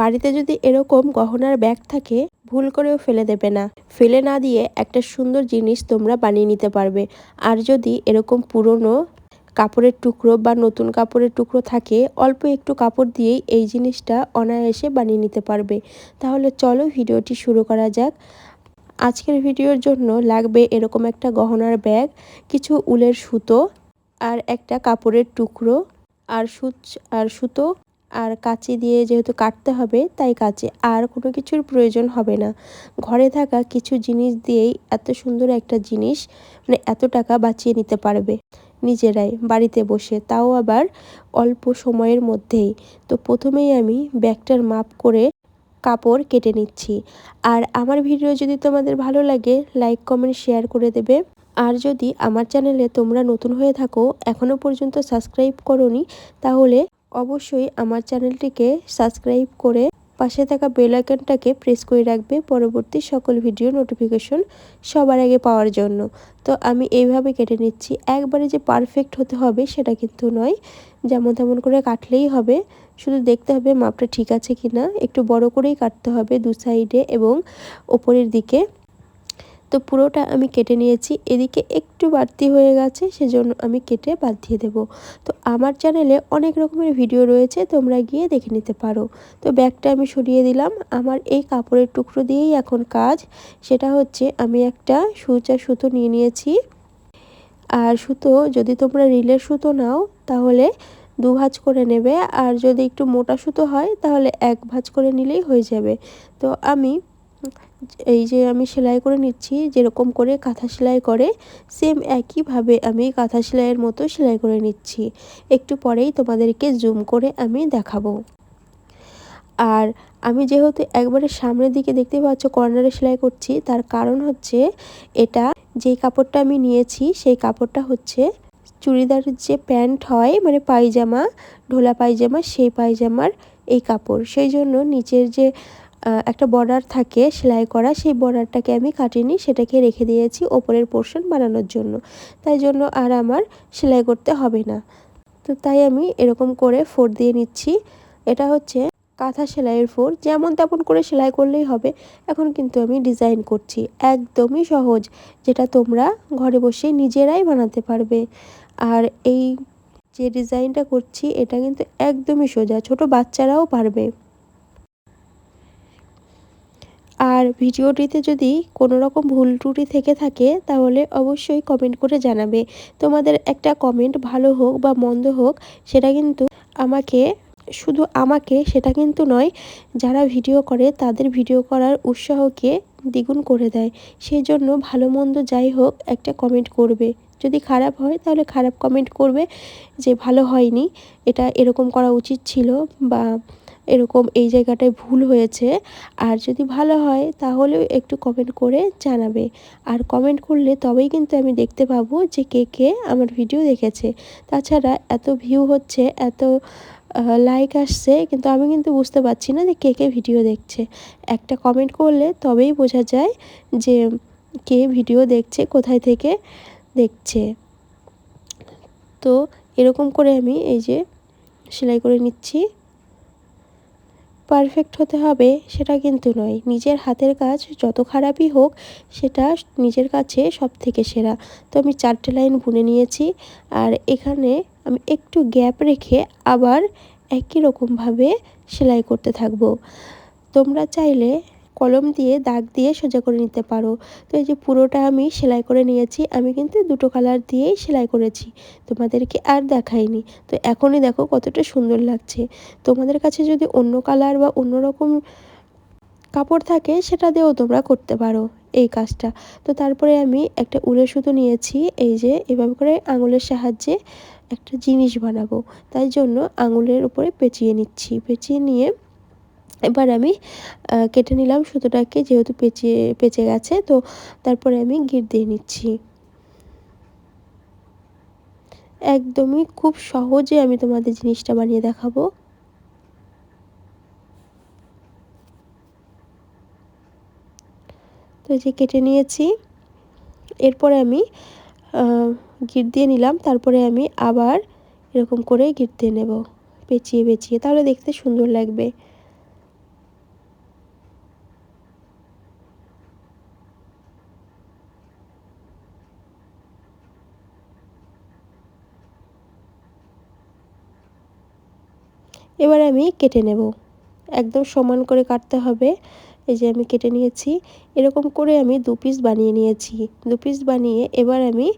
বাড়িতে যদি এরকম গহনার ব্যাগ থাকে, ভুল করেও ফেলে দেবে না। ফেলে না দিয়ে একটা সুন্দর জিনিস তোমরা বানিয়ে নিতে পারবে। আর যদি এরকম পুরনো কাপড়ের টুকরো বা নতুন কাপড়ের টুকরো থাকে, অল্প একটু কাপড় দিয়েই এই জিনিসটা অনায়াসে বানিয়ে নিতে পারবে। তাহলে চলো ভিডিওটি শুরু করা যাক। আজকের ভিডিওর জন্য লাগবে এরকম একটা গহনার ব্যাগ, কিছু উলের সুতো আর একটা কাপড়ের টুকরো আর সুচ, আর সুতো আর কাঁচি দিয়ে যেহেতু কাটতে হবে, তাই কাঁচি আর কোনো কিছুর প্রয়োজন হবে না। ঘরে থাকা কিছু জিনিস দিয়েই এত সুন্দর একটা জিনিস মানে এত টাকা বাঁচিয়ে নিতে পারবে নিজেরাই বাড়িতে বসে। তাও আবার অল্প সময়ের মধ্যেই। তো প্রথমেই আমি ব্যাগটার মাপ করে কাপড় কেটে নিচ্ছি। আর আমার ভিডিও যদি তোমাদের ভালো লাগে, লাইক, কমেন্ট, শেয়ার করে দেবে। আর যদি আমার চ্যানেলে তোমরা নতুন হয়ে থাকো এখনও পর্যন্ত সাবস্ক্রাইব করনি, তাহলে অবশ্যই আমার চ্যানেলটিকে সাবস্ক্রাইব করে পাশে থাকা বেল আইকনটাকে প্রেস করে রাখবে পরবর্তী সকল ভিডিও নোটিফিকেশন সবার আগে পাওয়ার জন্য। তো আমি এইভাবে কেটে নিচ্ছি। একবারে যে পারফেক্ট হতে হবে সেটা কিন্তু নয়। যেমন তেমন করে কাটলেই হবে। শুধু দেখতে হবে মাপটা ঠিক আছে কি না একটু বড় করেই কাটতে হবে দু সাইডে এবং ওপরের দিকে। তো পুরোটা আমি কেটে নিয়েছি। এদিকে একটু বাড়তি হয়ে গেছে, সেজন্য আমি কেটে বাদ দিয়ে দেব। তো আমার চ্যানেলে অনেক রকমের ভিডিও রয়েছে, তোমরা গিয়ে দেখে নিতে পারো। তো ব্যাগটা আমি সরিয়ে দিলাম। আমার এই কাপড়ের টুকরো দিয়েই এখন কাজ। সেটা হচ্ছে আমি একটা সুচার সুতো নিয়ে নিয়েছি। আর সুতো যদি তোমরা রিলের সুতো নাও, তাহলে দু ভাঁজ করে নেবে। আর যদি একটু মোটা সুতো হয়, তাহলে এক ভাঁজ করে নিলেই হয়ে যাবে। তো আমি এই যে আমি সেলাই করে নিচ্ছি, যেরকম করে কাঁথা সেলাই করে সেম একইভাবে আমি কাঁথা সেলাইয়ের মতো সেলাই করে নিচ্ছি। একটু পরেই তোমাদেরকে জুম করে আমি দেখাবো। আর আমি যেহেতু একবারে সামনের দিকে দেখতে পাচ্ছ কর্নারে সেলাই করছি, তার কারণ হচ্ছে এটা যেই কাপড়টা আমি নিয়েছি, সেই কাপড়টা হচ্ছে চুড়িদারের যে প্যান্ট হয় মানে পায়জামা, ঢোলা পায়জামা, সেই পায়জামার এই কাপড়। সেই জন্য নিচের যে একটা বর্ডার থাকে সেলাই করা, সেই বর্ডারটাকে আমি কাটিনি সেটাকে রেখে দিয়েছি ওপরের পোর্শন বানানোর জন্য। তাই জন্য আর আমার সেলাই করতে হবে না। তো তাই আমি এরকম করে ফোর দিয়ে নিচ্ছি। এটা হচ্ছে কাঁথা সেলাইয়ের ফোর যেমন তেমন করে সেলাই করলেই হবে। এখন কিন্তু আমি ডিজাইন করছি। একদমই সহজ, যেটা তোমরা ঘরে বসে নিজেরাই বানাতে পারবে। আর এই যে ডিজাইনটা করছি, এটা কিন্তু একদমই সোজা। ছোট বাচ্চারাও পারবে। আর ভিডিওটিতে যদি কোনো রকম ভুল ত্রুটি থেকে থাকে, তাহলে অবশ্যই কমেন্ট করে জানাবে। তোমাদের একটা কমেন্ট ভালো হোক বা মন্দ হোক, সেটা কিন্তু আমাকে, শুধু আমাকে, সেটা কিন্তু নয়, যারা ভিডিও করে, তাদের ভিডিও করার উৎসাহকে দ্বিগুণ করে দেয়। সেই জন্য ভালো মন্দ যাই হোক, একটা কমেন্ট করবে। যদি খারাপ হয়, তাহলে খারাপ কমেন্ট করবে যে ভালো হয়নি, এটা এরকম করা উচিত ছিল বা এরকম এই জায়গাটায় ভুল হয়েছে। আর যদি ভালো হয়, তাহলেও একটু কমেন্ট করে জানাবে। আর কমেন্ট করলে তবেই কিন্তু আমি দেখতে পাবো যে কে কে আমার ভিডিও দেখেছে। তাছাড়া এত ভিউ হচ্ছে, এত লাইক আসছে, কিন্তু আমি কিন্তু বুঝতে পারছি না যে কে কে ভিডিও দেখছে। একটা কমেন্ট করলে তবেই বোঝা যায় যে কে ভিডিও দেখছে, কোথায় থেকে দেখছে। তো এরকম করে আমি এই যে সেলাই করে নিচ্ছি। পারফেক্ট হতে হবে সেটা কিন্তু নয়। নিজের হাতের কাজ যত খারাপই হোক, সেটা নিজের কাছে সব থেকে সেরা। তো আমি চারটে লাইন বুনে নিয়েছি আর এখানে আমি একটু গ্যাপ রেখে আবার একই রকমভাবে সেলাই করতে থাকব। তোমরা চাইলে কলম দিয়ে দাগ দিয়ে সোজা করে নিতে পারো। তো এই যে পুরোটা আমি সেলাই করে নিয়েছি, আমি কিন্তু দুটো কালার দিয়েই সেলাই করেছি। তোমাদেরকে আর দেখাইনি। তো এখনই দেখো কতটা সুন্দর লাগছে। তোমাদের কাছে যদি অন্য কালার বা অন্য রকম কাপড় থাকে, সেটা দিয়েও তোমরা করতে পারো এই কাজটা। তো তারপরে আমি একটা উলের সুতো নিয়েছি, এই যে এভাবে করে আঙুলের সাহায্যে একটা জিনিস বানাবো। তাই জন্য আঙুলের উপরে পেঁচিয়ে নিচ্ছি। পেঁচিয়ে নিয়ে এবার আমি কেটে নিলাম সুতোটাকে যেহেতু পেঁচিয়ে, পেঁচে গেছে, তো তারপরে আমি গিট দিয়ে নিচ্ছি। একদমই খুব সহজে আমি তোমাদের জিনিসটা বানিয়ে দেখাবো। তো যে কেটে নিয়েছি, এরপরে আমি গিট দিয়ে নিলাম, তারপরে আমি আবার এরকম করে গিট দিয়ে নেব, পেঁচিয়ে পেঁচিয়ে, তাহলে দেখতে সুন্দর লাগবে। এবার আমি কেটে নেব। একদম সমান করে কাটতে হবে। এই যে আমি কেটে নিয়েছি। এরকম করে আমি দু পিস বানিয়ে নিয়েছি। দু পিস বানিয়ে এবার আমি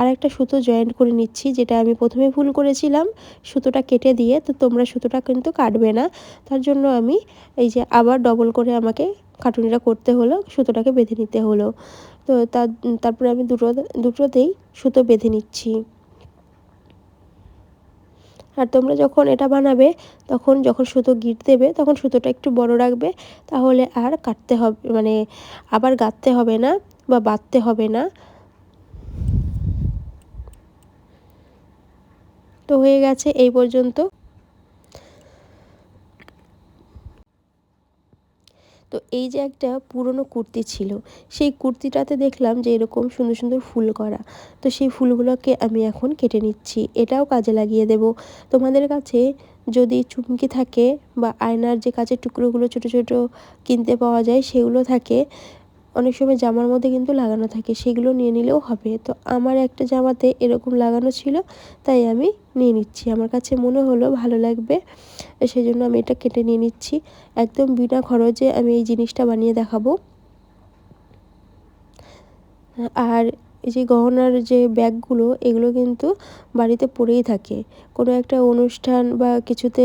আর একটা সুতো জয়েন্ট করে নিচ্ছি, যেটা আমি প্রথমে ভুল করেছিলাম। সুতোটা কেটে দিয়ে তো তোমরা সুতোটা কিন্তু কাটবে না। তার জন্য আমি এই যে আবার ডবল করে আমাকে কাটুনিটা করতে হলো, সুতোটাকে বেঁধে নিতে হলো। তো তার, তারপরে আমি দুটো, দুটোতেই সুতো বেঁধে নিচ্ছি। আর তোমরা যখন এটা বানাবে, তখন যখন সুতো গিট দেবে, তখন সুতোটা একটু বড় রাখবে, তাহলে আর কাটতে হবে মানে আবার গাঁততে হবে না বা বাঁধতে হবে না। তো হয়ে গেছে এই পর্যন্ত। তো এই যে একটা পুরনো কুর্তি ছিল, সেই কুর্তিটাতে দেখলাম যে এরকম সুন্দর সুন্দর ফুল করা। তো সেই ফুলগুলোকে আমি এখন কেটে নিচ্ছি। এটাও কাজে লাগিয়ে দেব। তোমাদের কাছে যদি চুমকি থাকে বা আয়নার যে কাচের টুকরোগুলো ছোট ছোট কিনতে পাওয়া যায়, সেগুলো থাকে। অনেক সময় জামার মধ্যে কিন্তু লাগানো থাকে, সেগুলো নিয়ে নিলেও হবে। তো আমার একটা জামাতে এরকম লাগানো ছিল, তাই আমি নিয়ে নিচ্ছি। আমার কাছে মনে হলো ভালো লাগবে সেই জন্য আমি এটা কেটে নিয়ে নিচ্ছি। একদম বিনা খরচে আমি এই জিনিসটা বানিয়ে দেখাবো। আর এই যে গহনার যে ব্যাগগুলো, এগুলো কিন্তু বাড়িতে পড়েই থাকে। কোনো একটা অনুষ্ঠান বা কিছুতে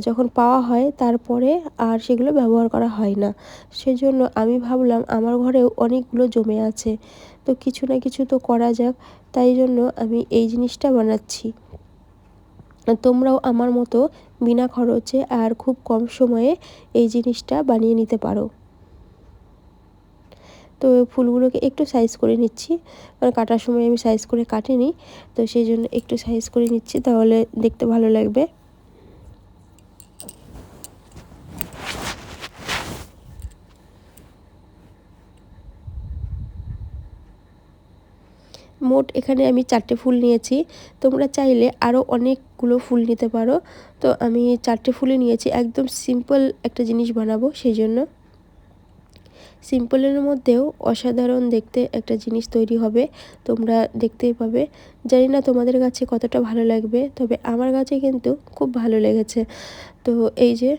যখন পাওয়া হয়, তারপরে আর সেগুলো ব্যবহার করা হয় না। সেজন্য আমি ভাবলাম, আমার ঘরেও অনেকগুলো জমে আছে। তো কিছু না কিছু তো করা যাক, তাই জন্য আমি এই জিনিসটা বানাচ্ছি। তোমরাও আমার মতো বিনা খরচে আর খুব কম সময়ে এই জিনিসটা বানিয়ে নিতে পারো। তো ফুলগুলোকে একটু সাইজ করে নিচ্ছি। কারণ কাটার সময় আমি সাইজ করে কাটিনি, তো সেই জন্য একটু সাইজ করে নিচ্ছি, তাহলে দেখতে ভালো লাগবে। মোট এখানে আমি চারটে ফুল নিয়েছি। তোমরা চাইলে আরও অনেকগুলো ফুল নিতে পারো। তো আমি চারটে ফুলই নিয়েছি, একদম সিম্পল একটা জিনিস বানাবো, সেই জন্য। সিম্পলের মধ্যেও অসাধারণ দেখতে একটা জিনিস তৈরি হবে, তোমরা দেখতেই পাবে। জানি না তোমাদের কাছে কতটা ভালো লাগবে, তবে আমার কাছে কিন্তু খুব ভালো লেগেছে। তো এই যে,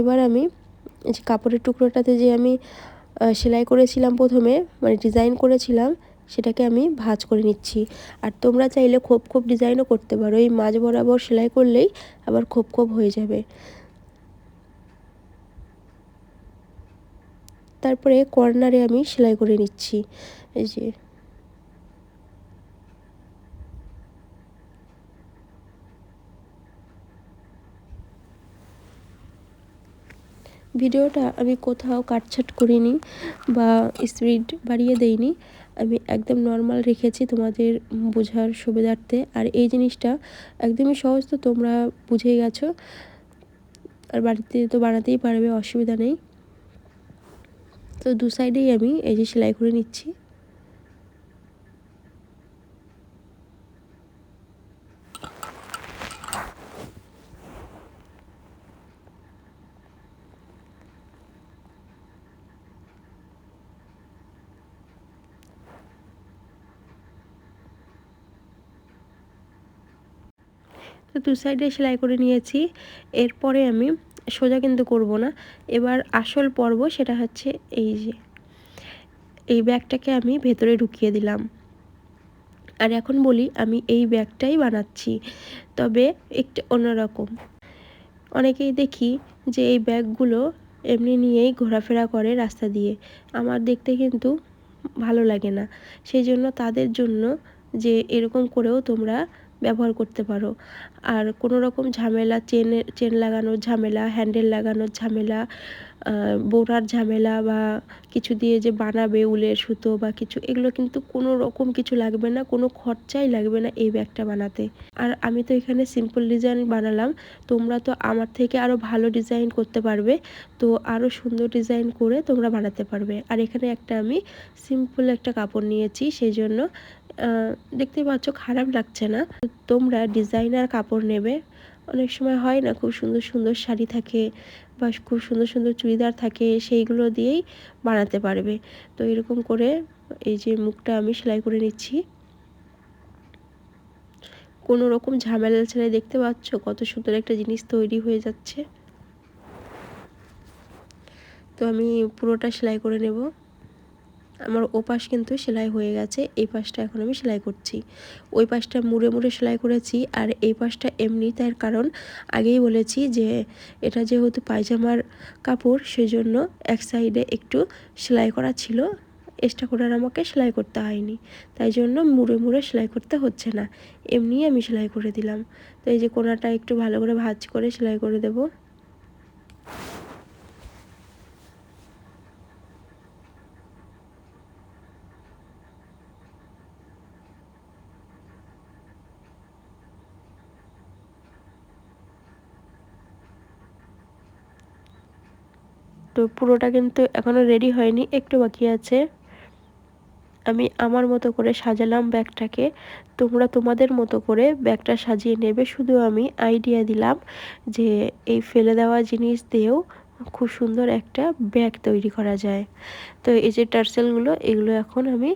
এবার আমি যে কাপড়ের টুকরোটাতে যে আমি সেলাই করেছিলাম প্রথমে মানে ডিজাইন করেছিলাম, সেটাকে আমি ভাজ করে নিচ্ছি। আর তোমরা চাইলে খোপ খোপ ডিজাইনও করতে পারো, এই মাঝ বরাবর সেলাই করলেই আবার খোপ খোপ হয়ে যাবে। তারপরে কর্নারে আমি সেলাই করে নিচ্ছি। এই যে। ভিডিওটা আমি কোথাও কাটছাট করিনি বা স্পিড বাড়িয়ে দেইনি। আমি একদম নর্মাল রেখেছি তোমাদের বোঝার সুবিধার্থে। আর এই জিনিসটা একদমই সহজ তো তোমরা বুঝেই গেছো। আর বাড়িতে তো বানাতেই পারবে, অসুবিধা নেই। তো দু সাইডেই আমি এই যে সেলাই করে নিচ্ছি। তো দু সাইডে সেলাই করে নিয়েছি। এরপরে আমি সোজা কিন্তু করব না। এবার আসল পর্ব সেটা হচ্ছে এই যে, এই ব্যাগটাকে আমি ভেতরে ঢুকিয়ে দিলাম। আর এখন বলি, আমি এই ব্যাগটাই বানাচ্ছি, তবে একটু অন্যরকম। অনেকেই দেখি যে এই ব্যাগগুলো এমনি নিয়েই ঘোরাফেরা করে রাস্তা দিয়ে। আমার দেখতে কিন্তু ভালো লাগে না। সেই জন্য তাদের জন্য যে এরকম করেও তোমরা ব্যবহার করতে পারো। আর কোনো রকম ঝামেলা চেনের চেন লাগানোর ঝামেলা হ্যান্ডেল লাগানোর ঝামেলা বোরার ঝামেলা বা কিছু দিয়ে যে বানাবে উলের সুতো বা কিছু, এগুলো কিন্তু কোনো রকম কিছু লাগবে না, কোনো খরচাই লাগবে না এই ব্যাগটা বানাতে। আর আমি তো এখানে সিম্পল ডিজাইন বানালাম, তোমরা তো আমার থেকে আরও ভালো ডিজাইন করতে পারবে, তো আরও সুন্দর ডিজাইন করে তোমরা বানাতে পারবে। আর এখানে একটা আমি সিম্পল একটা কাপড় নিয়েছি, সেই জন্য দেখতে পাচ্ছ খারাপ লাগছে না। তোমরা ডিজাইনার কাপড় নেবে। অনেক সময় হয় না খুব সুন্দর সুন্দর শাড়ি থাকে বা খুব সুন্দর সুন্দর চুড়িদার থাকে, সেইগুলো দিয়েই বানাতে পারবে। তো এরকম করে এই যে মুখটা আমি সেলাই করে নিচ্ছি। কোনো রকম ঝামেলা ছাড়াই দেখতে পাচ্ছ কত সুন্দর একটা জিনিস তৈরি হয়ে যাচ্ছে। তো আমি পুরোটা সেলাই করে নেব। আমার ও পাশ কিন্তু সেলাই হয়ে গেছে, এই পাশটা এখন আমি সেলাই করছি। ওই পাশটা মুড়ে মুড়ে সেলাই করেছি আর এই পাশটা এমনি তার কারণ আগেই বলেছি যে এটা যেহেতু পায়জামার কাপড়, সেজন্য এক সাইডে একটু সেলাই করা ছিল, এক্সট্রা করে আর আমাকে সেলাই করতে হয়নি। তাই জন্য মুড়ে মুড়ে সেলাই করতে হচ্ছে না, এমনিই আমি সেলাই করে দিলাম। তো এই যে কোনাটা একটু ভালো করে ভাজ করে সেলাই করে দেবো। তো পুরোটা কিন্তু এখনও রেডি হয়নি, একটু বাকি আছে। আমি আমার মতো করে সাজালাম ব্যাগটাকে, তোমরা তোমাদের মতো করে ব্যাগটা সাজিয়ে নেবে। শুধু আমি আইডিয়া দিলাম যে এই ফেলে দেওয়া জিনিস দিয়েও খুব সুন্দর একটা ব্যাগ তৈরি করা যায়। তো এই যে টার্সেলগুলো, এগুলো এখন আমি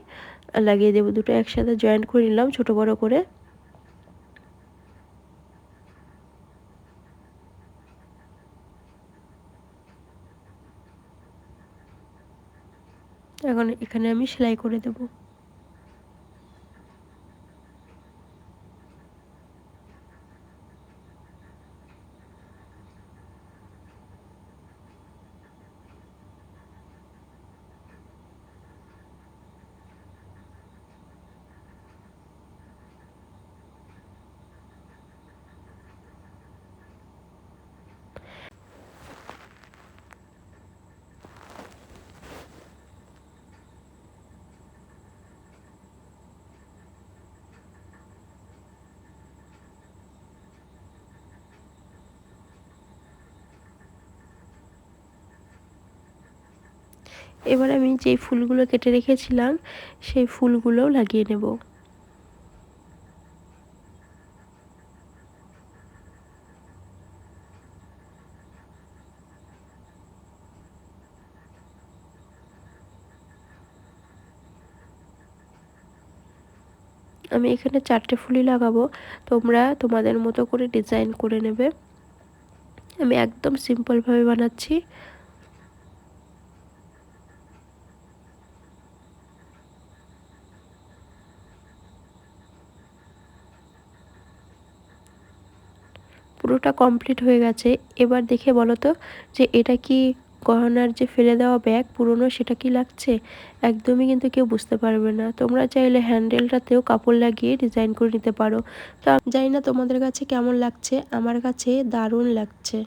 লাগিয়ে দেবো। দুটো একসাথে জয়েন্ট করে নিলাম, ছোটো বড়ো করে। এখন এখানে আমি সেলাই করে দেবো। এবার আমি যেই ফুলগুলো কেটে রেখেছিলাম, সেই ফুলগুলোও লাগিয়ে নেব। আমি এখানে চারটে ফুলই লাগাবো, তোমরা তোমাদের মতো করে ডিজাইন করে নেবে। আমি একদম সিম্পলভাবে বানাচ্ছি। পুরোটা কমপ্লিট হয়ে গেছে। এবার দেখে বলো তো যে এটা কি গহনার যে ফেলে দেওয়া ব্যাগ পুরনো সেটা কি লাগছে? একদমই কিন্তু কেউ বুঝতে পারবে না। তোমরা চাইলে হ্যান্ডেলটাতেও কাপড় লাগিয়ে ডিজাইন করে নিতে পারো। তো জানি না তোমাদের কাছে কেমন লাগছে, আমার কাছে দারুণ লাগছে।